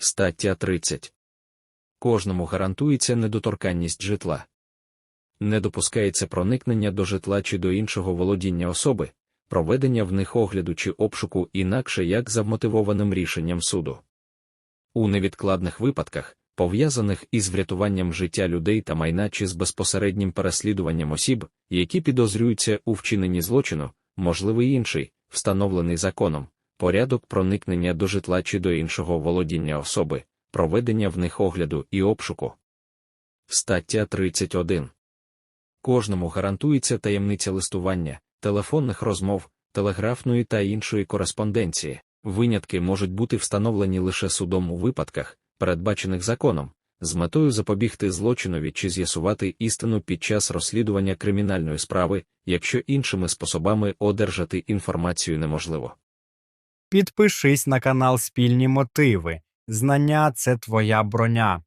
Стаття 30. Кожному гарантується недоторканність житла. Не допускається проникнення до житла чи до іншого володіння особи, проведення в них огляду чи обшуку інакше як за вмотивованим рішенням суду. У невідкладних випадках, пов'язаних із врятуванням життя людей та майна чи з безпосереднім переслідуванням осіб, які підозрюються у вчиненні злочину, можливий інший, встановлений законом, порядок проникнення до житла чи до іншого володіння особи, проведення в них огляду і обшуку. Стаття 31. Кожному гарантується таємниця листування, телефонних розмов, телеграфної та іншої кореспонденції. Винятки можуть бути встановлені лише судом у випадках, передбачених законом, з метою запобігти злочинові чи з'ясувати істину під час розслідування кримінальної справи, якщо іншими способами одержати інформацію неможливо. Підпишись на канал Спільні мотиви. Знання це твоя броня.